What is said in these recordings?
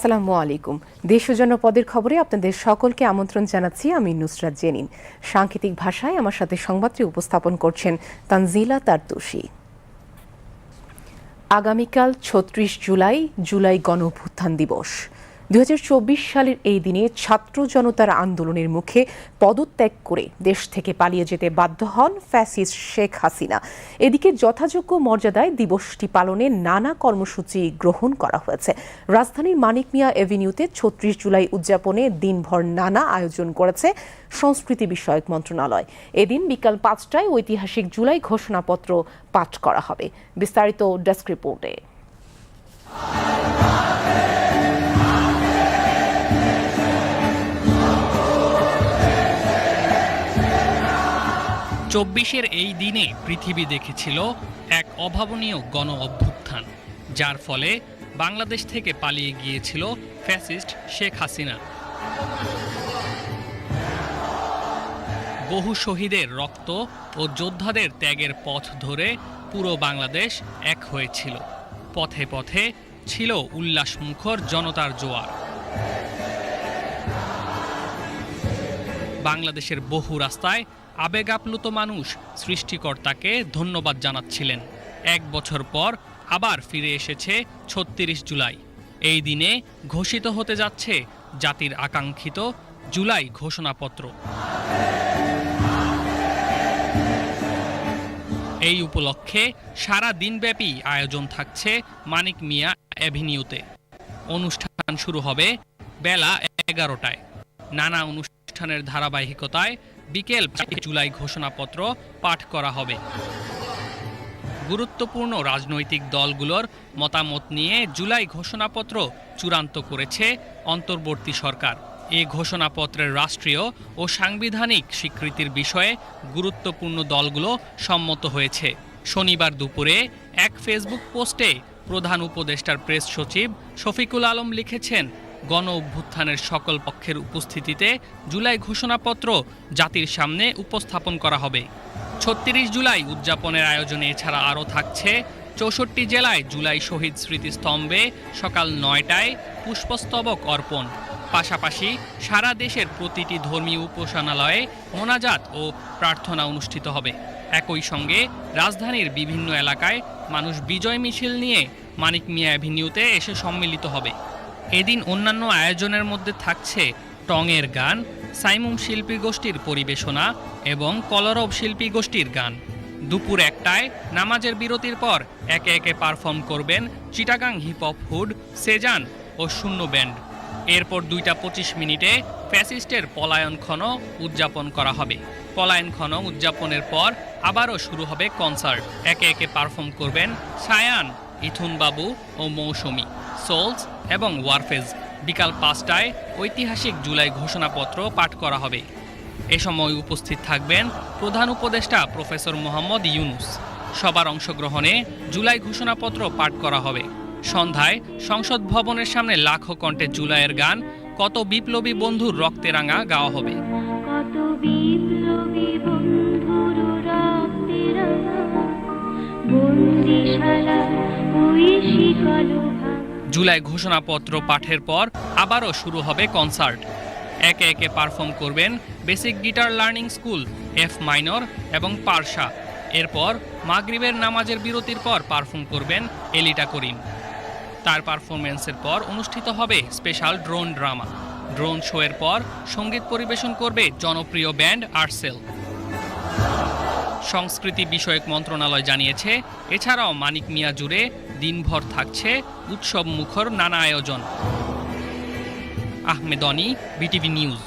আসসালামু আলাইকুম। দেশ ও জনপদের খবরে আপনাদের সকলকে আমন্ত্রণ জানাচ্ছি আমি নুসরাত জেনিন। সাংকেতিক ভাষায় আমার সাথে সংবাদটি উপস্থাপন করছেন তানজিলা তারতুষি আগামীকাল ছত্রিশ জুলাই জুলাই গণ দিবস। দু হাজার চব্বিশ সালের এই দিনে ছাত্র জনতার আন্দোলনের মুখে পদত্যাগ করে দেশ থেকে পালিয়ে যেতে বাধ্য হন ফ্যাসিস্ট শেখ হাসিনা। এদিকে যথাযোগ্য মর্যাদায় দিবসটি পালনে নানা কর্মসূচি গ্রহণ করা হয়েছে। রাজধানীর মানিক মিয়া এভিনিউতে ছত্রিশ জুলাই উদযাপনে দিনভর নানা আয়োজন করেছে সংস্কৃতি বিষয়ক মন্ত্রণালয়। এদিন বিকাল পাঁচটায় ঐতিহাসিক জুলাই ঘোষণাপত্র পাঠ করা হবে। বিস্তারিত ডেস্ক রিপোর্টে। চব্বিশের এই দিনে পৃথিবী দেখেছিল এক অভাবনীয় গণ অভ্যুত্থান যার ফলে বাংলাদেশ থেকে পালিয়ে গিয়েছিল ফ্যাসিস্ট শেখ হাসিনা। বহু শহীদের রক্ত ও যোদ্ধাদের ত্যাগের পথ ধরে পুরো বাংলাদেশ এক হয়েছিল। পথে পথে ছিল উল্লাসমুখর জনতার জোয়ার। বাংলাদেশের বহু রাস্তায় আবেগ আপ্লুত মানুষ সৃষ্টিকর্তাকে ধন্যবাদ জানাচ্ছিলেন। এক বছর পর আবার ফিরে এসেছে ছত্রিশ জুলাই। এই দিনে ঘোষিত হতে যাচ্ছে জাতির আকাঙ্ক্ষিত জুলাই ঘোষণাপত্র। এই উপলক্ষে সারা দিনব্যাপী আয়োজন থাকছে মানিক মিয়া অ্যাভিনিউতে। অনুষ্ঠান শুরু হবে বেলা এগারোটায়। নানা অনুষ্ঠানের ধারাবাহিকতায় বিকেল জুলাই ঘোষণাপত্র পাঠ করা হবে। গুরুত্বপূর্ণ রাজনৈতিক দলগুলোর মতামত নিয়ে জুলাই ঘোষণাপত্র চূড়ান্ত করেছে অন্তর্বর্তী সরকার। এ ঘোষণাপত্রের রাষ্ট্রীয় ও সাংবিধানিক স্বীকৃতির বিষয়ে গুরুত্বপূর্ণ দলগুলো সম্মত হয়েছে। শনিবার দুপুরে এক ফেসবুক পোস্টে প্রধান উপদেষ্টার প্রেস সচিব শফিকুল আলম লিখেছেন গণ অভ্যুত্থানের সকল পক্ষের উপস্থিতিতে জুলাই ঘোষণাপত্র জাতির সামনে উপস্থাপন করা হবে। ছত্রিশ জুলাই উদযাপনের আয়োজনে এছাড়া আরও থাকছে চৌষট্টি জেলায় জুলাই শহীদ স্মৃতিস্তম্ভে সকাল নয়টায় পুষ্পস্তবক অর্পণ। পাশাপাশি সারা দেশের প্রতিটি ধর্মীয় উপাসনালয়ে মোনাজাত ও প্রার্থনা অনুষ্ঠিত হবে। একই সঙ্গে রাজধানীর বিভিন্ন এলাকায় মানুষ বিজয় মিছিল নিয়ে মানিক মিয়া অ্যাভিনিউতে এসে সম্মিলিত হবে। এদিন অন্যান্য আয়োজনের মধ্যে থাকছে টঙের গান, সাইমুম শিল্পী গোষ্ঠীর পরিবেশনা এবং কলরব শিল্পী গোষ্ঠীর গান। দুপুর একটায় নামাজের বিরতির পর একে একে পারফর্ম করবেন Chittagong hip hop hood, Sezan ও শূন্য ব্যান্ড। এরপর দুইটা পঁচিশ মিনিটে ফ্যাসিস্টের পলায়ন ক্ষণ উদযাপন করা হবে। পলায়ন ক্ষণ উদযাপনের পর আবারও শুরু হবে কনসার্ট। একে একে পারফর্ম করবেন সায়ান ইথুন বাবু ও মৌসুমী। সোলস এবং ওয়ারফেজ। বিকাল পাঁচটায় ঐতিহাসিক জুলাই ঘোষণাপত্র পাঠ করা হবে। এ সময় উপস্থিত থাকবেন প্রধান উপদেষ্টা প্রফেসর মোহাম্মদ ইউনুস। সবার অংশগ্রহণে জুলাই ঘোষণাপত্র পাঠ করা হবে। সন্ধ্যায় সংসদ ভবনের সামনে লাখো কণ্ঠে জুলাইয়ের গান, কত বিপ্লবী বন্ধুর রক্তে রাঙা গাওয়া হবে। বন্দিশালা ওই জুলাই ঘোষণাপত্র পাঠের পর আবারও শুরু হবে কনসার্ট। একে একে পারফর্ম করবেন basic guitar learning school F minor এবং পারসা এরপর মাগরিবের নামাজের বিরতির পর পারফর্ম করবেন এলিটা করিম। তার পারফরমেন্সের পর অনুষ্ঠিত হবে স্পেশাল ড্রোন ড্রামা। ড্রোন শোয়ের পর সংগীত পরিবেশন করবে জনপ্রিয় ব্যান্ড আর্টসেল সংস্কৃতি বিষয়ক মন্ত্রণালয় জানিয়েছে, এছাড়াও মানিক মিয়া জুড়ে দিনভর থাকছে উৎসব মুখর নানা আয়োজন। Ahmed Oni, BTV news.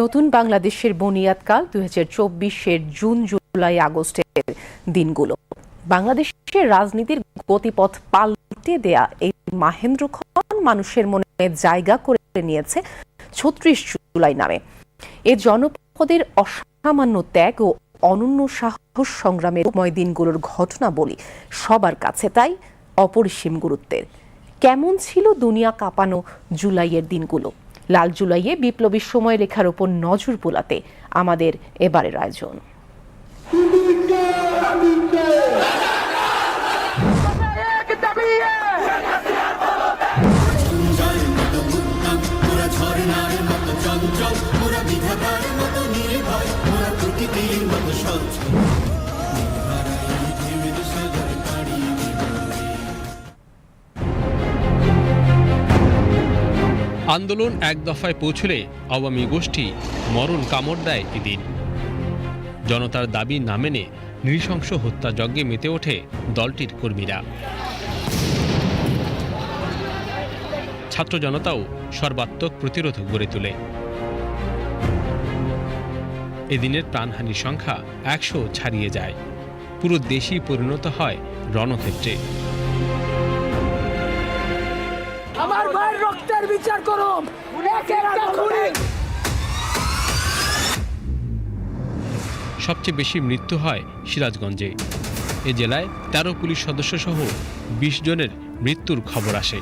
নতুন বাংলাদেশের বুনিয়াদকাল দুই হাজার চব্বিশের জুন, জুলাই, আগস্টের দিনগুলো। বাংলাদেশের রাজনীতির গতিপথ পাল্টে দেয়া এই মাহেন্দ্রক্ষণ মানুষের মনে জায়গা করে নিয়েছে ছত্রিশ জুলাই নামে। এ জনপদের অসামান্য ত্যাগ ও অনন্য সাহস সংগ্রামের ময় দিনগুলোর ঘটনা বলি সবার কাছে তাই অপরিসীম গুরুত্বের। কেমন ছিল দুনিয়া কাঁপানো জুলাইয়ের দিনগুলো? লাল জুলাইয়ে বিপ্লবী সময় রেখার ওপর নজর পোলাতে আমাদের এবারের আয়োজন। আন্দোলন এক দফায় পৌঁছলে আওয়ামী গোষ্ঠী মরণ কামড় দেয় এদিন। জনতার দাবি না মেনে নৃশংস হত্যাযজ্ঞে মেতে ওঠে দলটির কর্মীরা। ছাত্র জনতাও সর্বাত্মক প্রতিরোধ গড়ে তোলে। এদিনের প্রাণহানির সংখ্যা একশো ছাড়িয়ে যায়। পুরো দেশই পরিণত হয় রণক্ষেত্রে। আমার ভাইয়ের রক্তের বিচার করুন। এক একটা খুনি। সবচেয়ে বেশি মৃত্যু হয় সিরাজগঞ্জে। এ জেলায় তেরো পুলিশ সদস্য সহ বিশ জনের মৃত্যুর খবর আসে।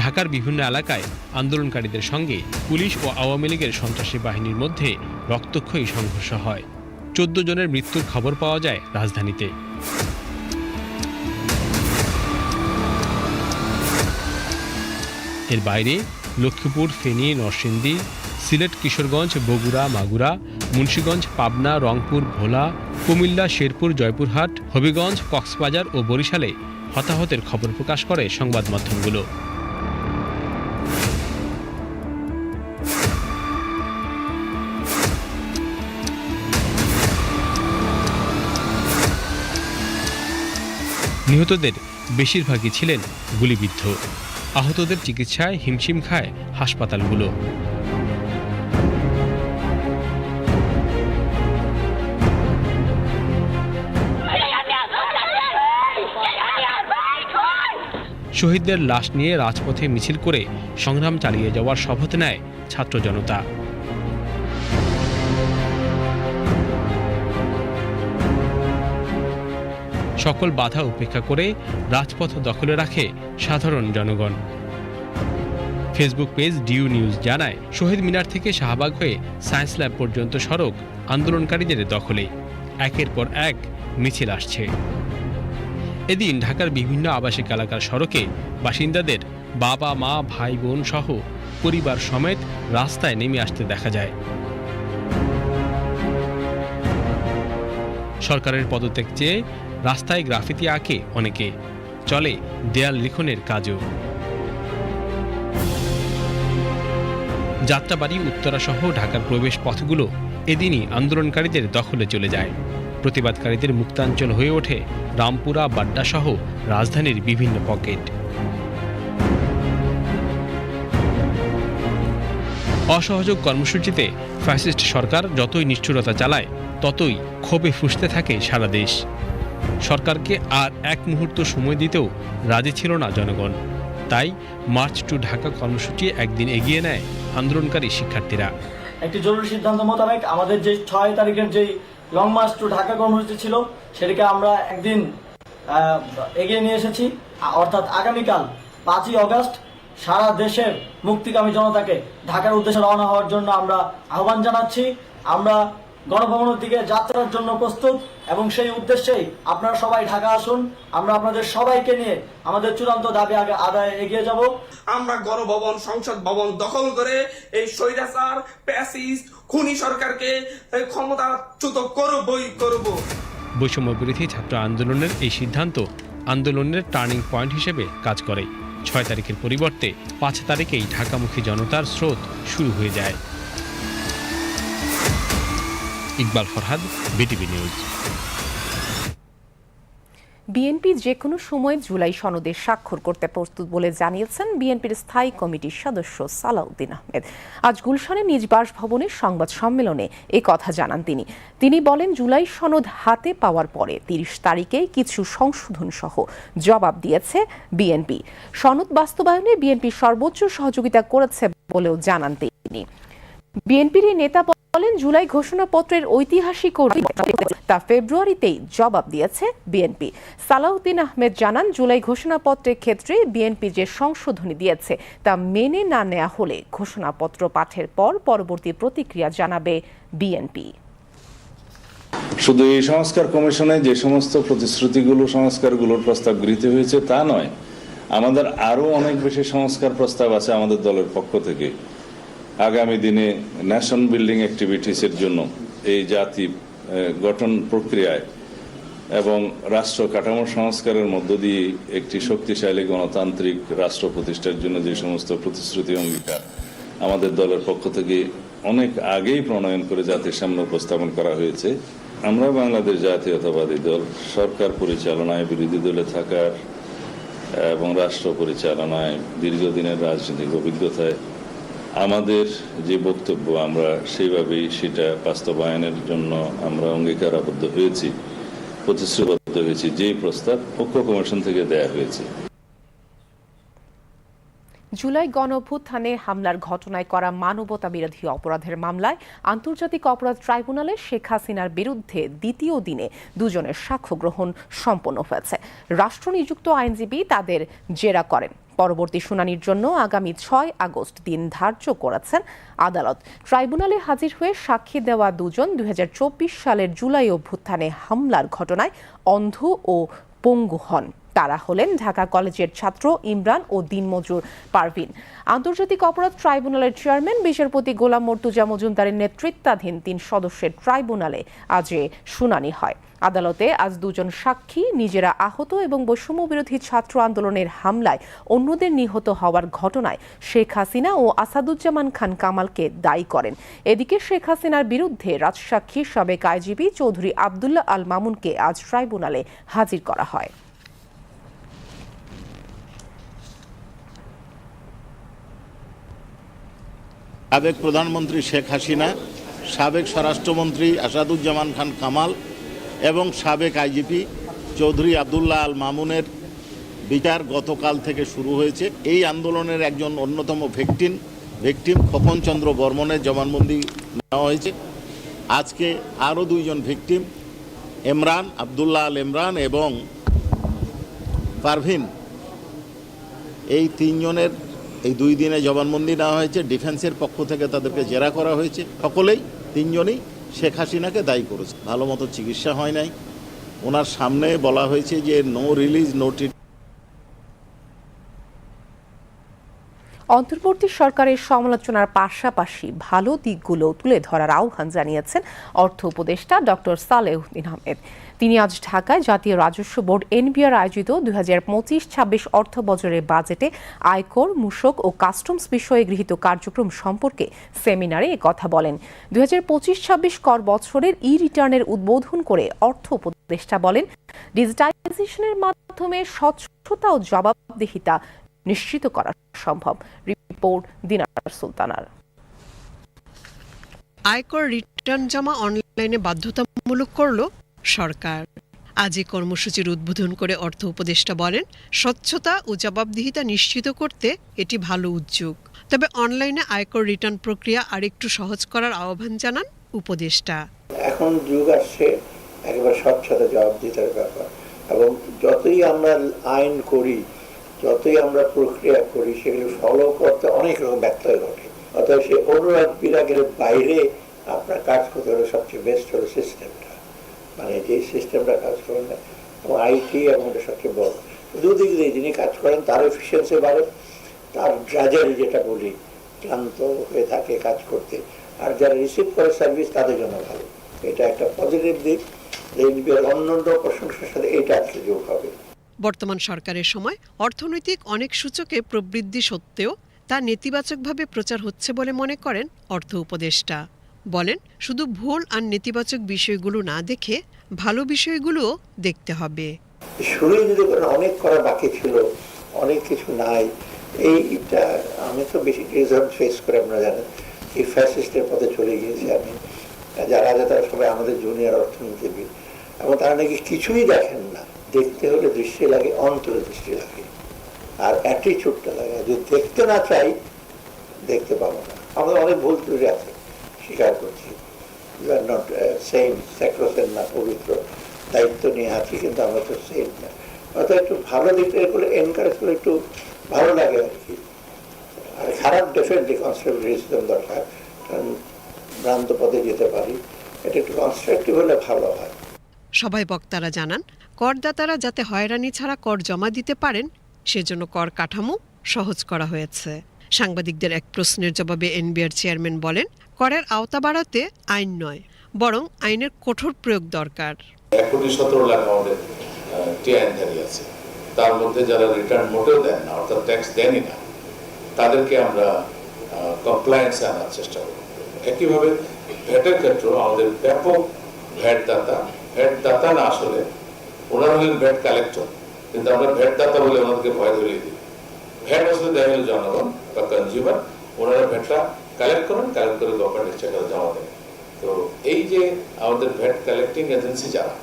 ঢাকার বিভিন্ন এলাকায় আন্দোলনকারীদের সঙ্গে পুলিশ ও আওয়ামী লীগের সন্ত্রাসী বাহিনীর মধ্যে রক্তক্ষয়ী সংঘর্ষ হয়। চোদ্দ জনের মৃত্যুর খবর পাওয়া যায় রাজধানীতে। এর বাইরে লক্ষ্মীপুর, ফেনী, নরসিংদী, সিলেট, কিশোরগঞ্জ, বগুড়া, মাগুরা, মুন্সীগঞ্জ, পাবনা, রংপুর, ভোলা, কুমিল্লা, শেরপুর, জয়পুরহাট, হবিগঞ্জ, কক্সবাজার ও বরিশালে হতাহতের খবর প্রকাশ করে সংবাদ মাধ্যমগুলো। নিহতদের বেশিরভাগই ছিলেন গুলিবিদ্ধ। আহতদের চিকিৎসায় হিমশিম খায় হাসপাতালগুলো। শহীদদের লাশ নিয়ে রাজপথে মিছিল করে সংগ্রাম চালিয়ে যাওয়ার শপথ নেয় ছাত্র জনতা। সকল বাধা উপেক্ষা করে রাজপথ দখলে রাখে সাধারণ জনগণ। ফেসবুক পেজ ডিউ নিউজ জানায়, শহীদ মিনার থেকে শাহবাগ হয়ে সায়েন্স ল্যাব পর্যন্ত সড়ক আন্দোলনকারীদের দখলে। একের পর এক মিছিল আসছে। এদিন ঢাকার বিভিন্ন আবাসিক এলাকার সড়কে বাসিন্দাদের বাবা, মা, ভাই, বোন সহ পরিবার সমেত রাস্তায় নেমে আসতে দেখা যায়। সরকারের পদত্যাগ চেয়ে রাস্তায় গ্রাফিতি আঁকে অনেকে। চলে দেয়াল লিখনের কাজও। যাত্রাবাড়ি উত্তরাসহ ঢাকার প্রবেশ পথগুলো এদিনই আন্দোলনকারীদের দখলে চলে যায়। প্রতিবাদকারীদের মুক্তাঞ্চল হয়ে ওঠে রামপুরা, বাড্ডা সহ রাজধানীর বিভিন্ন পকেট। অসহযোগ কর্মসূচিতে ফ্যাসিস্ট সরকার যতই নিষ্ঠুরতা চালায়, ততই ক্ষোভে ফুসতে থাকে সারা দেশ। সরকারকে আর এক মুহূর্ত সময় দিতেও রাজি ছিল না জনগণ। তাই মার্চ টু ঢাকা কর্মসূচি একদিন এগিয়ে নেয় আন্দোলনকারী শিক্ষার্থীরা। একটি জরুরি সিদ্ধান্ত মোতাবেক আমাদের যে ছয় তারিখের যে লং মার্চ টু ঢাকা কর্মসূচি ছিল, সেটিকে আমরা একদিন এগিয়ে নিয়ে এসেছি। অর্থাৎ আগামীকাল পাঁচই অগস্ট সারা দেশের মুক্তিকামী জনতাকে ঢাকার উদ্দেশ্যে রওনা হওয়ার জন্য আমরা আহ্বান জানাচ্ছি। আমরা গণভবনের দিকে যাত্রার জন্য প্রস্তুত এবং সেই উদ্দেশ্যেই আপনারা সবাই ঢাকা আসুন। আমরা আপনাদের সবাইকে নিয়ে আমাদের চূড়ান্ত দাবি আগে আদায় এগিয়ে যাব। আমরা গণভবন সংসদ ভবন দখল করে এই স্বৈরাচার প্যাসিস্ট খুনি সরকারকে ক্ষমতাচ্যুত করবই করব। বৈষম্য বিরোধী ছাত্র আন্দোলনের এই সিদ্ধান্ত আন্দোলনের টার্নিং পয়েন্ট হিসেবে কাজ করে। ছয় তারিখের পরিবর্তে পাঁচ তারিখেই ঢাকামুখী জনতার স্রোত শুরু হয়ে যায়। Iqbal Farhad, BTV news. BNP যে কোনো সময় জুলাই সনদে স্বাক্ষর করতে প্রস্তুত বলে জানিয়েছেন বিএনপির স্থায়ী কমিটির সদস্য সালাউদ্দিন আহমেদ। আজ গুলশানে নিজ বাসভবনে সংবাদ সম্মেলনে এ কথা জানান তিনি। তিনি বলেন, জুলাই সনদ হাতে পাওয়ার পরে তিরিশ তারিখে কিছু সংশোধন সহ জবাব দিয়েছে বিএনপি। সনদ বাস্তবায়নে বিএনপি সর্বোচ্চ সহযোগিতা করেছে বলেও জানান তিনি। বিএনপির নেতা বলেন, জুলাই ঘোষণাপত্রের ঐতিহাসিক তা ফেব্রুয়ারিতেই জবাব দিয়েছে বিএনপি। সালাউদ্দিন আহমেদ জানান, জুলাই ঘোষণাপত্রের ক্ষেত্রে বিএনপি যে সংশোধনী দিয়েছে তা মেনে না নেওয়া হলে ঘোষণাপত্র পাঠের পর পরবর্তী প্রতিক্রিয়া জানাবে বিএনপি। শুধু এই সংস্কার কমিশনে যে সমস্ত প্রতিশ্রুতিগুলো, সংস্কারগুলোর প্রস্তাব গৃহীত হয়েছে তা নয়, আমাদের আরও অনেক বেশি সংস্কার প্রস্তাব আছে আমাদের দলের পক্ষ থেকে। আগামী দিনে ন্যাশন বিল্ডিং অ্যাক্টিভিটিসের জন্য এই জাতি গঠন প্রক্রিয়ায় এবং রাষ্ট্র কাঠামো সংস্কারের মধ্য দিয়ে একটি শক্তিশালী গণতান্ত্রিক রাষ্ট্র প্রতিষ্ঠার জন্য যে সমস্ত প্রতিশ্রুতি অঙ্গীকার আমাদের দলের পক্ষ থেকে অনেক আগেই প্রণয়ন করে জাতির সামনে উপস্থাপন করা হয়েছে। আমরা বাংলাদেশ জাতীয়তাবাদী দল, সরকার পরিচালনায়, বিরোধী দলে থাকার এবং রাষ্ট্র পরিচালনায় দীর্ঘদিনের রাজনৈতিক অভিজ্ঞতায় আমাদের যে বক্তব্য, আমরা সেইভাবেই সেটা বাস্তবায়নের জন্য আমরা অঙ্গীকারাবদ্ধ হয়েছি, প্রতিশ্রুতিবদ্ধ হয়েছি, যেই প্রস্তাব পক্ষ কমিশন থেকে দেয়া হয়েছে। জুলাই গণঅভ্যুত্থানে হামলার ঘটনায় করা মানবতা বিরোধী অপরাধের মামলায় আন্তর্জাতিক অপরাধ ট্রাইব্যুনালে শেখ হাসিনার বিরুদ্ধে দ্বিতীয় দিনে দুজনের সাক্ষ্য গ্রহণ সম্পন্ন হয়েছে। রাষ্ট্র নিযুক্ত আইনজীবী তাদের জেরা করেন। পরবর্তী শুনানির জন্য আগামী ছয় আগস্ট দিন ধার্য করেছেন আদালত। ট্রাইব্যুনালে হাজির হয়ে সাক্ষী দেওয়া দুজন দুই হাজার চব্বিশ সালের জুলাই অভ্যুত্থানে হামলার ঘটনায় অন্ধ ও পঙ্গু হন। তারা হলেন ঢাকা কলেজের ছাত্র ইমরান ও দিনমজুর পারভিন। আন্তর্জাতিক অপরাধ ট্রাইব্যুনালের চেয়ারম্যান, বিচারপতি গোলাম মর্তুজা মজুমদারের নেতৃত্বাধীন তিন সদস্যের ট্রাইব্যুনালে আজ শুনানি হয়। আদালতে আজ দুজন সাক্ষী, নিজেরা আহত এবং বৈষম্য বিরোধী ছাত্র আন্দোলনের হামলায় অন্যদের নিহত হওয়ার ঘটনায় শেখ হাসিনা ও আসাদুজ্জামান খান কামালকে দায়ী করেন। এদিকে শেখ হাসিনার বিরুদ্ধে রাজসাক্ষী সাবেক আইজিপি চৌধুরী আবদুল্লাহ আল মামুনকে আজ ট্রাইব্যুনালে হাজির করা হয়। সাবেক প্রধানমন্ত্রী শেখ হাসিনা, সাবেক স্বরাষ্ট্রমন্ত্রী আসাদুজ্জামান খান কামাল এবং সাবেক আইজিপি চৌধুরী আবদুল্লাহ আল মামুনের বিচার গতকাল থেকে শুরু হয়েছে। এই আন্দোলনের একজন অন্যতম ভেকটিম ভেকটিম খোকনচন্দ্র বর্মনের জবানবন্দি নেওয়া হয়েছে। আজকে আরও দুইজন ভিকটিম এমরান আবদুল্লাহ আল এমরান এবং পারভিন। এই তিনজনের এই দুই দিনে জবানবন্দি নেওয়া হয়েছে, ডিফেন্সের পক্ষ থেকে তাদেরকে জেরা করা হয়েছে। সকলেই, তিনজনই শেখ হাসিনাকে দায়ী করেছে। ভালো মতো চিকিৎসা হয় নাই। ওনার সামনে বলা হয়েছে যে নো রিলিজ নো অন্তর্বর্তী সরকারের সমালোচনার পাশাপাশি ভালো দিকগুলো তুলে ধরার আহ্বান জানিয়েছেন অর্থ উপদেষ্টা ডক্টর সালেউদ্দিন আহমেদ। তিনি আজ ঢাকায় জাতীয় রাজস্ব বোর্ড এনবিআর আয়োজিত দুই হাজার পঁচিশ ছাব্বিশ অর্থ বছরের বাজেটে আয়কর, মূসক ও কাস্টমস বিষয়ে গৃহীত কার্যক্রম সম্পর্কে সেমিনারে কথা বলেন। দুই হাজার পঁচিশ ছাব্বিশ কর বছরের ই রিটার্নের উদ্বোধন করে অর্থ উপদেষ্টা বলেন, ডিজিটাইজেশনের মাধ্যমে স্বচ্ছতা ও জবাবদিহিতা নিশ্চিত করা সম্ভব। রিপোর্ট দিনার সুলতানার। আয়কর রিটার্ন জমা অনলাইনে বাধ্যতামূলক করল সরকার। আজ এই কর্মসূচির উদ্বোধন করে অর্থ উপদেষ্টা বলেন স্বচ্ছতা ও জবাবদিহিতা নিশ্চিত করতে এটি ভালো উদ্যোগ। তবে অনলাইনে আয়কর রিটার্ন প্রক্রিয়া আরেকটু সহজ করার আহ্বান জানান উপদেষ্টা। এখন যুগ আসছে একেবারে স্বচ্ছতা জবাবদিহিতার ব্যাপার। এবং যতই আমরা আইন করি যতই আমরা প্রক্রিয়া করি, সেগুলো ফলো করতে অনেক রকম ব্যত্যয় ঘটে। অর্থাৎ সেই অনুরাগ বিরাগের বাইরে আপনার কাজ করতে হলে সবচেয়ে বেস্ট হলো সিস্টেমটা মানে যে সিস্টেমটা কাজ করেন না, এবং আইটি এবং সবচেয়ে বড়। দুদিক দিয়ে যিনি কাজ করেন, তার এফিসিয়েন্সি বাড়ে, তার ড্রাজারি যেটা বলি, ক্লান্ত হয়ে থাকে কাজ করতে। আর যারা রিসিভ করে সার্ভিস তাদের জন্য ভালো। এটা একটা পজিটিভ দিক। এনবিআর অন্যান্য প্রশংসার সাথে এটা আজকে যোগ হবে। বর্তমান সরকারের সময়, অর্থনৈতিক অনেক সূচকে প্রবৃদ্ধি সত্ত্বেও তা নেতিবাচকভাবে প্রচার হচ্ছে বলে মনে করেন অর্থ উপদেষ্টা। বলেন, শুধু ভুল আর নেতিবাচক বিষয়গুলো না দেখে ভালো বিষয়গুলোও দেখতে হবে। শুরু যদি অনেক করা বাকি ছিল, অনেক কিছু নাই। এইটা আমি তো বেশি রিজার্ভ ফেস করে আপনারা জানেন, এই ফ্যাসিস্টের পথে চলে গিয়েছি আমি। যারা আছে তারা সবাই আমাদের জুনিয়র অর্থনীতিবিদ। এবং তারা নাকি কিছুই দেখেন না। দেখতে হলে দৃষ্টি লাগে, অন্তরে দৃষ্টি লাগে। আর অ্যাটিচিউডটা লাগে। যদি দেখতে না চাই, দেখতে পাবো না। আমাদের অনেক ভুল ত্রুটি আছে, স্বীকার করছি। You are not same sacrosanct না, পবিত্র। দায়িত্ব নিয়ে আছি, কিন্তু আমরা তো সেম না। অর্থাৎ একটু ভালো দিকটা করলে এনকারেজ করলে একটু ভালো লাগে আর কি। আর খারাপ ডেফিনেটলি কনস্ট্রাকটিভিজম দরকার। কারণ ভ্রান্ত পথে যেতে পারি। এটা একটু কনস্ট্রাকটিভ হলে ভালো হয়। সবাই বক্তারা জানান করদাতারা যাতে হয়রানি ছাড়া কর জমা দিতে পারেন, সেজন্য কর কাঠামো সহজ করা হয়েছে। সাংবাদিকদের এক প্রশ্নের জবাবে এনবিআর চেয়ারম্যান বলেন, করের আওতা বাড়াতে আইন নয়, বরং আইনের কঠোর প্রয়োগ দরকার। সতেরো লাখ আমাদের আছে। তার মধ্যে যারা রিটার্ন মোটেও দেন না, অর্থাৎ ট্যাক্স দেনই না, তাদেরকে আমরা কমপ্লায়েন্সে আনার চেষ্টা করব। একইভাবে ভ্যাটের ক্ষেত্রেও আমাদের ব্যাপক ভ্যাট দাতা ভ্যাট দাতা না আসলে ওনারা হলেন ভ্যাট কালেক্টর কিন্তু আমরা ভ্যাট দাতা বলে ওনাদেরকে ভয় ধরিয়ে দিই। ভ্যাট আসলে দেখা গেল জনগণ বা কনজিউমার ওনারা ভ্যাটটা কালেক্ট করেন কালেক্ট করে গভর্নমেন্ট টাকা জমা দেন। তো এই যে আমাদের ভ্যাট কালেক্টিং এজেন্সি যারা,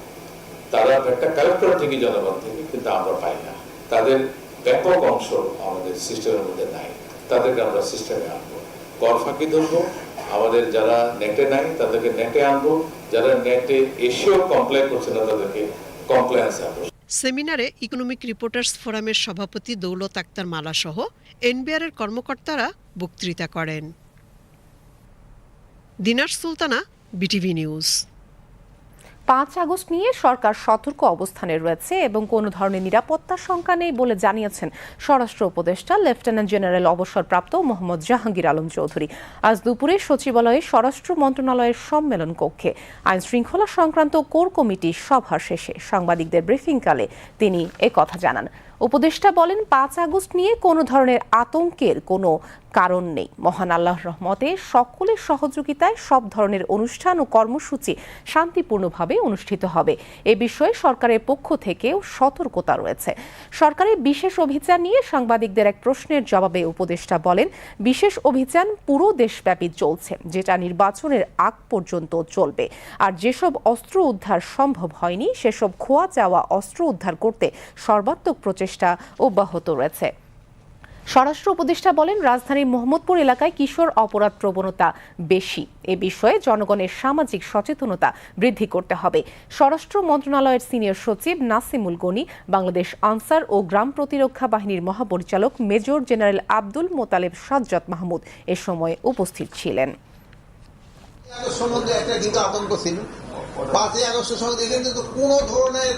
তারা ভ্যাটটা কালেক্ট করে ঠিকই জনগণ থেকে, কিন্তু আমরা পাই না। তাদের ব্যাপক অংশ আমাদের সিস্টেমের মধ্যে নাই। তাদেরকে আমরা সিস্টেমে আনব। কর ফাঁকি ধরবো। আমাদের যারা নেটে নাই, তাদেরকে নেটে আনব। যারা নেটে এসেও কমপ্লেন করছে না তাদেরকে সেমিনারে ইকোনমিক রিপোর্টার্স ফোরামের সভাপতি দৌলত আক্তার মালা সহ এনবিআরের কর্মকর্তারা বক্তৃতা করেন। Dinar Sultana, BTV news. পাঁচ আগস্ট নিয়ে সরকার সতর্ক অবস্থানে রয়েছে এবং কোনো ধরনের নিরাপত্তার শঙ্কা নেই বলে জানিয়েছেন স্বরাষ্ট্র উপদেষ্টা লেফটেন্যান্ট জেনারেল অবসরপ্রাপ্ত মোহাম্মদ জাহাঙ্গীর আলম চৌধুরী। আজ দুপুরে সচিবালয়ে স্বরাষ্ট্র মন্ত্রণালয়ের সম্মেলন কক্ষে আইন শৃঙ্খলা সংক্রান্ত কোর কমিটির সভা শেষে সাংবাদিকদের ব্রিফিংকালে তিনি কথা জানান। উপদেষ্টা বলেন, পাঁচ আগস্ট নিয়ে কোনো ধরনের আতঙ্কের কোনো কারণ নেই। মহান আল্লাহর রহমতে সকলের সহযোগিতায় সব ধরনের অনুষ্ঠান ও কর্মসূচি শান্তিপূর্ণভাবে অনুষ্ঠিত হবে। এ বিষয়ে সরকারের পক্ষ থেকেও সতর্কতা রয়েছে। সরকারের বিশেষ অভিযান নিয়ে সাংবাদিকদের এক প্রশ্নের জবাবে উপদেষ্টা বলেন, বিশেষ অভিযান পুরো দেশব্যাপী চলছে, যেটা নির্বাচনের আগ পর্যন্ত চলবে। আর যেসব অস্ত্র উদ্ধার সম্ভব হয়নি, সেসব খোয়া যাওয়া অস্ত্র উদ্ধার করতে সর্বাত্মক প্রচেষ্টা অব্যাহত রয়েছে। স্বরাষ্ট্র উপদেষ্টা বলেন, রাজধানীর মোহাম্মদপুর এলাকায় কিশোর অপরাধ প্রবণতা বেশি। এ বিষয়ে জনগণের সামাজিক সচেতনতা বৃদ্ধি করতে হবে। স্বরাষ্ট্র মন্ত্রণালয়ের সিনিয়র সচিব নাসিমুল গনি, বাংলাদেশ আনসার ও গ্রাম প্রতিরক্ষা বাহিনীর মহাপরিচালক মেজর জেনারেল আব্দুল মোতালেব সাজ্জাদ মাহমুদ এ সময় উপস্থিত ছিলেন। আতঙ্ক ছিল ধরনের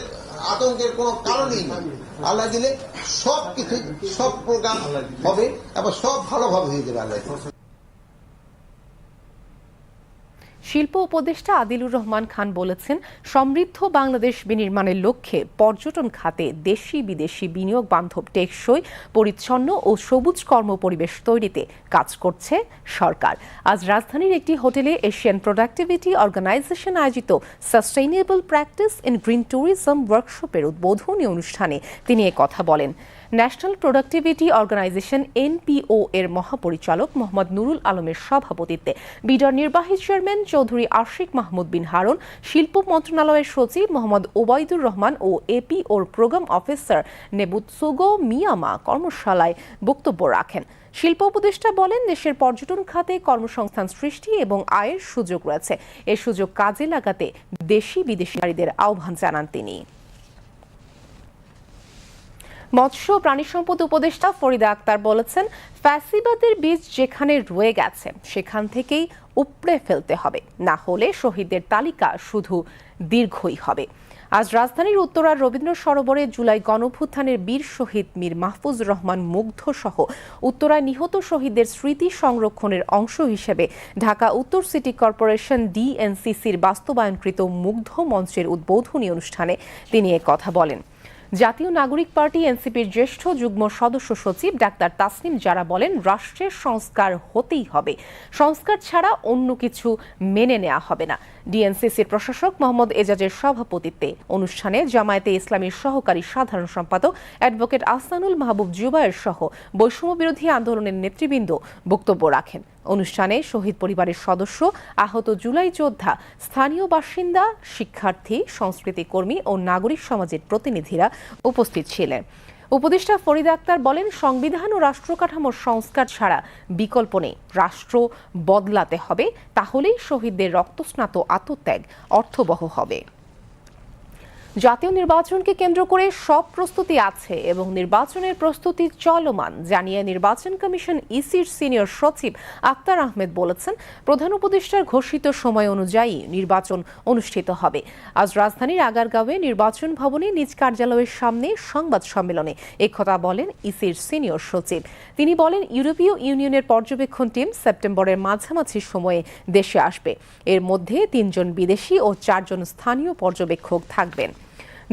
আতঙ্কের কোনো কারণই নেই। আল্লাহ দিলে সব কিছু সব প্রোগ্রাম হবে এবং সব ভালোভাবে হয়ে যাবে আল্লাহ শিল্প উপদেষ্টা আদিলুর রহমান খান বলেছেন, সমৃদ্ধ বাংলাদেশ বিনির্মাণের লক্ষ্যে পর্যটন খাতে দেশি বিদেশি বিনিয়োগ বান্ধব টেকসই, পরিচ্ছন্ন ও সবুজ কর্মপরিবেশ তৈরিতে কাজ করছে সরকার। আজ রাজধানীর একটি হোটেলে এশিয়ান প্রোডাক্টিভিটি অর্গানাইজেশন আয়োজিত sustainable practice in green tourism ওয়ার্কশপের উদ্বোধনী অনুষ্ঠানে তিনি কথা বলেন। ন্যাশনাল প্রোডাক্টিভিটি অর্গানাইজেশন এনপিও এর মহাপরিচালক মোহাম্মদ নুরুল আলমের সভাপতিত্বে বিডার নির্বাহী চেয়ারম্যান চৌধুরী আশিক মাহমুদ বিন হারুন, শিল্প মন্ত্রণালয়ের সচিব মোহাম্মদ ওবায়দুর রহমান ও এপি ওর প্রোগ্রাম অফিসার নেবুৎসুগো মিয়ামা কর্মশালায় বক্তব্য রাখেন। শিল্প উপদেষ্টা বলেন, দেশের পর্যটন খাতে কর্মসংস্থান সৃষ্টি এবং আয়ের সুযোগ রয়েছে। এ সুযোগ কাজে লাগাতে দেশি বিদেশি নারীদের আহ্বান জানান তিনি। মৎস্য প্রাণী সম্পদ উপদেষ্টা ফরিদা আক্তার বলেছেন, ফ্যাসিবাদের বীজ যেখানে রয়ে গেছে, সেখান থেকেই উপড়ে ফেলতে হবে। না হলে শহীদদের তালিকা শুধু দীর্ঘই হবে। আজ রাজধানীর উত্তরার রবীন্দ্র সরোবরে জুলাই গণভ্যুত্থানের বীর শহীদ মীর মাহফুজ রহমান মুগ্ধ সহ উত্তরায় নিহত শহীদদের স্মৃতি সংরক্ষণের অংশ হিসেবে ঢাকা উত্তর সিটি কর্পোরেশন ডিএনসিসির বাস্তবায়নকৃত মুগ্ধ মঞ্চের উদ্বোধনী অনুষ্ঠানে তিনি কথা বলেন। জাতীয় নাগরিক পার্টি এনসিপির জ্যেষ্ঠ যুগ্ম সদস্য সচিব ডাক্তার তাসনিম যারা বলেন, রাষ্ট্রের সংস্কার হতেই হবে। সংস্কার ছাড়া অন্য কিছু মেনে নেওয়া হবে না। ডিএনসিসির প্রশাসক মোহাম্মদ এজাজের সভাপতিত্বে অনুষ্ঠানে জামায়াতে ইসলামীর সহকারী সাধারণ সম্পাদক অ্যাডভোকেট আহসানুল মাহবুব জুবায়ের সহ বৈষম্য বিরোধী আন্দোলনের নেতৃবৃন্দ বক্তব্য রাখেন। অনুষ্ঠানে শহীদ পরিবারের সদস্য, আহত জুলাই যোদ্ধা, স্থানীয় বাসিন্দা, শিক্ষার্থী, সংস্কৃতি কর্মী ও নাগরিক সমাজের প্রতিনিধিরা উপস্থিত ছিলেন। উপদেষ্টা ফরিদ আক্তার বলেন, সংবিধান ও রাষ্ট্র কাঠামোর সংস্কার ছাড়া বিকল্প নেই। রাষ্ট্র বদলাতে হবে, তাহলেই শহীদদের রক্তস্নাত আত্মত্যাগ অর্থবহ হবে। জাতীয় নির্বাচনকে কেন্দ্র করে সব প্রস্তুতি আছে এবং নির্বাচনের প্রস্তুতি চলমান, জানিয়ে নির্বাচন কমিশন ইসির সিনিয়র সচিব আক্তার আহমেদ বলেছেন, প্রধান উপদেষ্টার ঘোষিত সময় অনুযায়ী নির্বাচন অনুষ্ঠিত হবে। আজ রাজধানীর আগারগাঁওয়ে নির্বাচন ভবনে নিজ কার্যালয়ের সামনে সংবাদ সম্মেলনে একথা বলেন ইসির সিনিয়র সচিব। তিনি বলেন, ইউরোপীয় ইউনিয়নের পর্যবেক্ষণ টিম সেপ্টেম্বরের মাঝামাঝি সময়ে দেশে আসবে। এর মধ্যে তিনজন বিদেশি ও চারজন স্থানীয় পর্যবেক্ষক থাকবেন।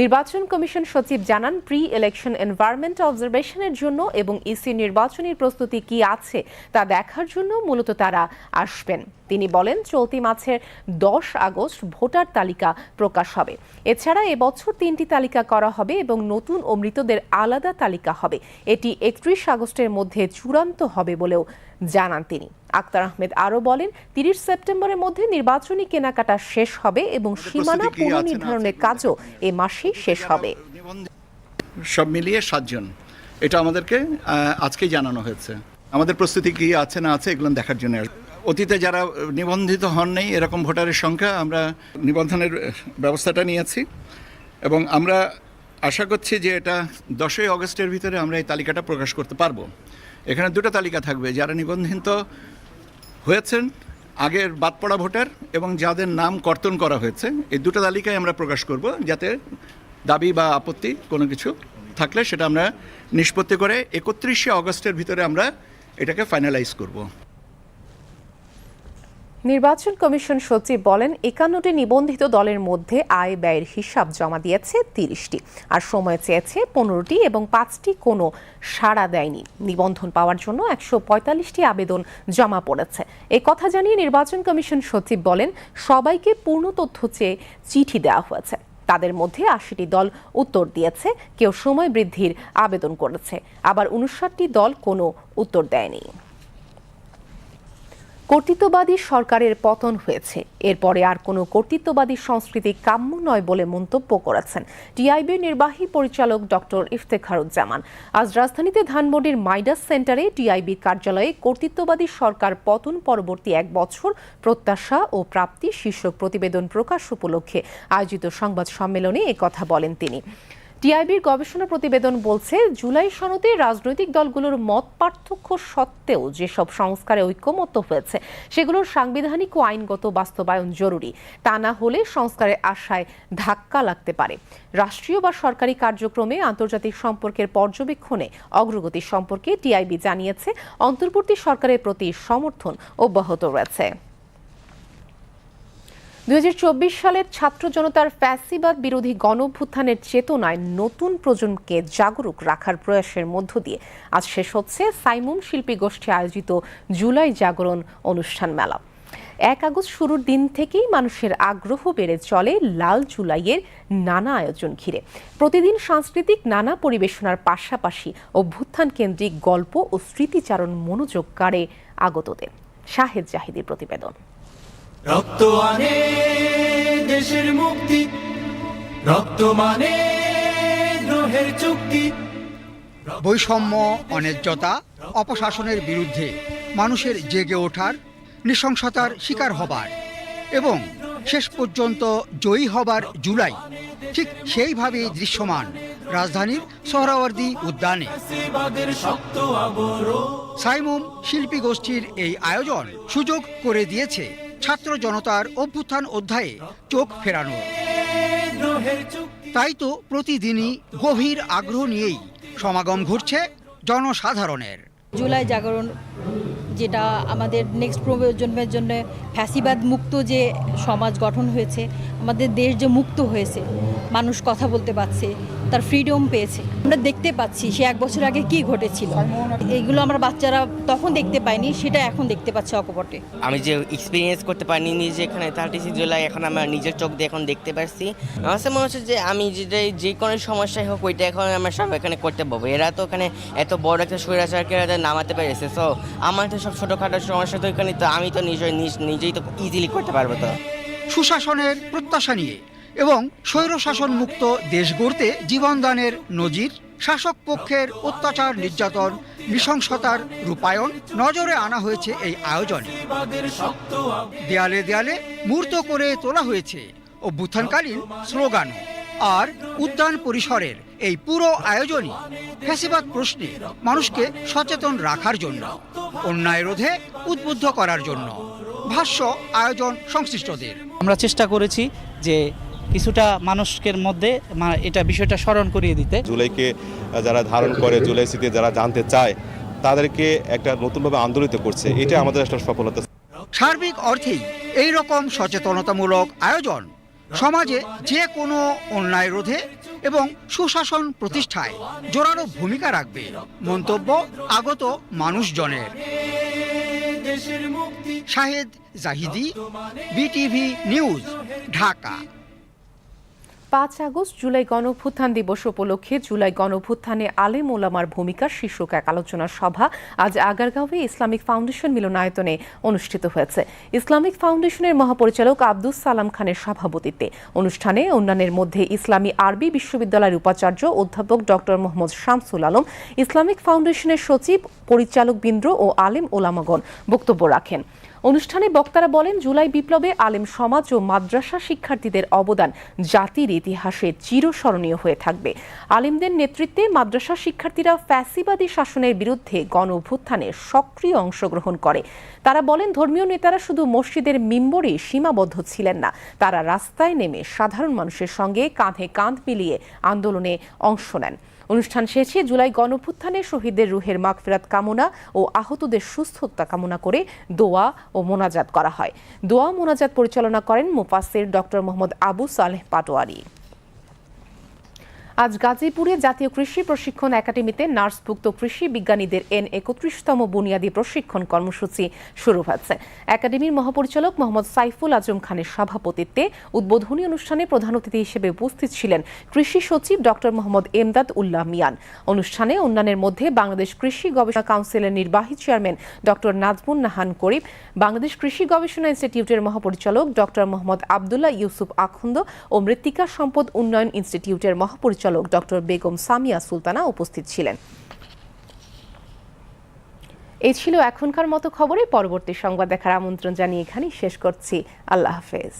নির্বাচন কমিশন সচিব জানান প্রি ইলেকশন এনভায়রনমেন্ট অবজারভেশনের জন্য এবং ইসি নির্বাচনী প্রস্তুতি কি আছে তা দেখার জন্য মূলত তারা আসবেন। তিনি বলেন, চলতি মাসের দশ আগস্ট ভোটার তালিকা প্রকাশ হবে। এছাড়া এবছর তিনটি তালিকা করা হবে এবং নতুন ও মৃতদের আলাদা তালিকা হবে। এটি একত্রিশ আগস্টের মধ্যে চূড়ান্ত হবে বলেও জানান তিনি। আক্তার আহমেদ আরও বলেন তিরিশ সেপ্টেম্বরের মধ্যে নির্বাচনী কেনাকাটা শেষ হবে এবং সীমানা পুনর্নির্ধারণের কাজও এ মাসেই শেষ হবে। সব মিলিয়ে সাতজন। এটা আমাদেরকে আজকেই জানানো হয়েছে। আমাদের প্রস্তুতি কি আছে না আছে এগুলো দেখার জন্য। অতীতে যারা নিবন্ধিত হন নেই এরকম ভোটারের সংখ্যা আমরা নিবন্ধনের ব্যবস্থাটা নিয়েছি। এবং আমরা আশা করছি যে এটা দশই অগস্টের ভিতরে আমরা এই তালিকাটা প্রকাশ করতে পারব। এখানে দুটো তালিকা থাকবে, যারা নিবন্ধিত হয়েছেন, আগের বাদ পড়া ভোটার এবং যাদের নাম কর্তন করা হয়েছে, এই দুটো তালিকায় আমরা প্রকাশ করব যাতে দাবি বা আপত্তি কোনো কিছু থাকলে সেটা আমরা নিষ্পত্তি করে একত্রিশে অগস্টের ভিতরে আমরা এটাকে ফাইনালাইজ করব। নির্বাচন কমিশন সচিব বলেন, একান্নটি নিবন্ধিত দলের মধ্যে আয় ব্যয়ের হিসাব জমা দিয়েছে তিরিশটি, আর সময় চেয়েছে পনেরোটি এবং পাঁচটি কোনো সাড়া দেয়নি। নিবন্ধন পাওয়ার জন্য একশো পঁয়তাল্লিশটি আবেদন জমা পড়েছে। এ কথা জানিয়ে নির্বাচন কমিশন সচিব বলেন, সবাইকে পূর্ণ তথ্য চেয়ে চিঠি দেওয়া হয়েছে। তাদের মধ্যে আশিটি দল উত্তর দিয়েছে, কেউ সময় বৃদ্ধির আবেদন করেছে। আবার উনষাটটি দল কোনো উত্তর দেয়নি। কর্তৃত্ববাদী সরকারের পতন হয়েছে। এরপরে আর কোনো কর্তৃত্ববাদী সংস্কৃতি কাম্য নয় বলে মন্তব্য করেছেন টিআইবির নির্বাহী পরিচালক ডক্টর ইফতেখারুজ্জামান। আজ রাজধানীতে ধানমন্ডির মাইডাস সেন্টারে টিআইবি কার্যালয়ে কর্তৃত্ববাদী সরকার পতন পরবর্তী এক বছর প্রত্যাশা ও প্রাপ্তি শীর্ষক প্রতিবেদন প্রকাশ উপলক্ষে আয়োজিত সংবাদ সম্মেলনে একথা বলেন তিনি। টিআইবির গবেষণা প্রতিবেদন বলছে, জুলাই সনদে রাজনৈতিক দলগুলোর মত পার্থক্য সত্ত্বেও যেসব সংস্কারে ঐক্যমত্য হয়েছে, সেগুলোর সাংবিধানিক ও আইনগত বাস্তবায়ন জরুরি। তা না হলে সংস্কারের আশায় ধাক্কা লাগতে পারে। রাষ্ট্রীয় বা সরকারি কার্যক্রমে আন্তর্জাতিক সম্পর্কের পর্যবেক্ষণে অগ্রগতি সম্পর্কে টিআইবি জানিয়েছে, অন্তর্বর্তী সরকারের প্রতি সমর্থন অব্যাহত রয়েছে। দুই হাজার চব্বিশ সালের ছাত্র জনতার ফ্যাসিবাদ বিরোধী গণভ্যুত্থানের চেতনায় নতুন প্রজন্মকে জাগরুক রাখার প্রয়াসের মধ্য দিয়ে। আজ শেষ হচ্ছে সাইমুম শিল্পী গোষ্ঠী আয়োজিত জুলাই জাগরণ অনুষ্ঠান মেলা। এক আগস্ট শুরুর দিন থেকেই মানুষের আগ্রহ বেড়ে চলে লাল জুলাইয়ের নানা আয়োজন ঘিরে। প্রতিদিন সাংস্কৃতিক নানা পরিবেশনার পাশাপাশি অভ্যুত্থান কেন্দ্রিক গল্প ও স্মৃতিচারণ মনোযোগ কাড়ে আগতদের। শাহেদ জাহিদের প্রতিবেদন। রক্ত আনে দেশের মুক্তি রক্ত মানে দ্রোহের চুক্তি। বৈষম্য অন্যায্যতা অপশাসনের বিরুদ্ধে মানুষের জেগে ওঠার নৃশংসতার শিকার হবার এবং শেষ পর্যন্ত জয়ী হবার জুলাই ঠিক সেইভাবেই দৃশ্যমান রাজধানীর সোহরাওয়ার্দী উদ্যানে। সাইমুম শিল্পী গোষ্ঠীর এই আয়োজন সুযোগ করে দিয়েছে ছাত্র জনতার অভ্যুত্থান অধ্যায়ে চোখ ফেরানো। তাই তো প্রতিদিনই গভীর আগ্রহ নিয়েই সমাগম ঘটছে জনসাধারণের। জুলাই জাগরণ যেটা আমাদের নেক্সট প্রজন্মের জন্য ফ্যাসিবাদ মুক্ত যে সমাজ গঠন হয়েছে, আমাদের দেশ যে মুক্ত হয়েছে, মানুষ কথা বলতে পারছে তার ফ্রিডম পেয়েছে। আমরা দেখতে পাচ্ছি সে এক বছর আগে কি ঘটেছিল। এইগুলো আমরা বাচ্চারা তখন দেখতে পাইনি সেটা এখন দেখতে পাচ্ছে অকপটে। আমি যে এক্সপিরিয়েন্স করতে পারিনি নিজে এখানে থার্টি সিক্স জুলাই এখন আমার নিজের চোখ দিয়ে এখন দেখতে পারছি। আমার কাছে মনে হচ্ছে যে আমি যেটা যে কোনো সমস্যাই হোক ওইটা এখন আমরা সব এখানে করতে পারব। এরা তো ওখানে এত বড় একটা স্বৈরাচারকে এরা নামাতে পেরেছে। সো আমার তো সব ছোটোখাটো সমস্যা তো এখানে তো আমি তো নিজে নিজ- নিজেই তো ইজিলি করতে পারব তো। সুশাসনের প্রত্যাশা নিয়ে এবং স্বৈরশাসন মুক্ত দেশ গড়তে জীবনদানের নজির, শাসক পক্ষের অত্যাচার নির্যাতন, নৃশংসতার রূপায়ণ নজরে আনা হয়েছে এই আয়োজনে। দেয়ালে দেয়ালে মূর্ত করে তোলা হয়েছে অভ্যুত্থানকালীন স্লোগান আর উদ্যান পরিসরের এই পুরো আয়োজনই ফ্যাসিবাদ প্রশ্নে মানুষকে সচেতন রাখার জন্য, অন্যায় রোধে উদ্বুদ্ধ করার জন্য। ভাষ্য আয়োজন সংশ্লিষ্টদের। আমরা চেষ্টা করেছি যে কিছুটা মানুষের মধ্যে এটা বিষয়টা স্মরণ করিয়ে দিতে। জুলাইকে যারা ধারণ করে জুলাই স্মৃতি যারা জানতে চায় তাদেরকে একটা নতুনভাবে আন্দোলিত করছে। এটা আমাদের একটা সফলতা। সার্বিক অর্থেই এই রকম সচেতনতামূলক আয়োজন সমাজে যে কোনো অন্যায় রোধে এবং সুশাসন প্রতিষ্ঠায় জোরালো ভূমিকা রাখবে মন্তব্য আগত মানুষজনের। Shahed Zahidi BTV news Dhaka. পাঁচ আগস্ট জুলাই গণঅভ্যুত্থান দিবস উপলক্ষে জুলাই গণঅভ্যুত্থানে আলেম ওলামার ভূমিকা শীর্ষক এক আলোচনা সভা আজ আগারগাঁওয়ে ইসলামিক ফাউন্ডেশন মিলনায়তনে অনুষ্ঠিত হয়েছে। ইসলামিক ফাউন্ডেশনের মহাপরিচালক আব্দুস সালাম খানের সভাপতিত্বে। অনুষ্ঠানে অন্যান্যের মধ্যে ইসলামী আরবি বিশ্ববিদ্যালয়ের উপাচার্য অধ্যাপক ডক্টর মোহাম্মদ শামসুল আলম, ইসলামিক ফাউন্ডেশনের সচিব, পরিচালক বিন্দ্র ও আলেম ওলামাগণ বক্তব্য রাখেন। অনুষ্ঠানে বক্তারা বলেন, জুলাই বিপ্লবে আলেম সমাজ ও মাদ্রাসা শিক্ষার্থীদের অবদান জাতির ইতিহাসে চিরস্মরণীয় হয়ে থাকবে। আলেমদের নেতৃত্বে মাদ্রাসা শিক্ষার্থীরা ফ্যাসিবাদী শাসনের বিরুদ্ধে গণ অভ্যুত্থানে সক্রিয় অংশগ্রহণ করে। তারা বলেন, ধর্মীয় নেতারা শুধু মসজিদের মিম্বরে সীমাবদ্ধ ছিলেন না, তারা রাস্তায় নেমে সাধারণ মানুষের সঙ্গে কাঁধে কাঁধ মিলিয়ে আন্দোলনে অংশ নেন। অনুষ্ঠান শেষে জুলাই গণপুত্থানে শহীদদের রুহের মাগফিরাত কামনা ও আহতদের সুস্থতা কামনা করে দোয়া ও মোনাজাত করা হয়। দোয়া মোনাজাত পরিচালনা করেন মুফাসির ডক্টর মোহাম্মদ আবু সালেহ পাটোয়ারি। আজ গাজীপুরে জাতীয় কৃষি প্রশিক্ষণ একাডেমিতে নার্সভুক্ত কৃষি বিজ্ঞানীদের এন একত্রিশতম বুনিয়াদী প্রশিক্ষণ কর্মসূচি শুরু হয়েছে। একাডেমির মহাপরিচালক মোহাম্মদ সাইফুল আজম খানের সভাপতিত্বে উদ্বোধনী অনুষ্ঠানে প্রধান অতিথি হিসেবে উপস্থিত ছিলেন কৃষি সচিব ডক্টর মোহাম্মদ এমদাদ উল্লাহ মিয়ান। অনুষ্ঠানে অন্যান্যের মধ্যে বাংলাদেশ কৃষি গবেষণা কাউন্সিলের নির্বাহী চেয়ারম্যান ডক্টর নাজমুন নাহান করিম, বাংলাদেশ কৃষি গবেষণা ইনস্টিটিউটের মহাপরিচালক ডক্টর মোহাম্মদ আবদুল্লাহ ইউসুফ আখন্দ ও মৃত্তিকা সম্পদ উন্নয়ন ইনস্টিটিউটের মহাপরিচালক ডক্টর বেগম সামিয়া সুলতানা উপস্থিত ছিলেন। এই ছিল এখনকার মতো খবরে পরবর্তী সংবাদ দেখার আমন্ত্রণ জানিয়ে এখানেই শেষ করছি। আল্লাহ হাফেজ।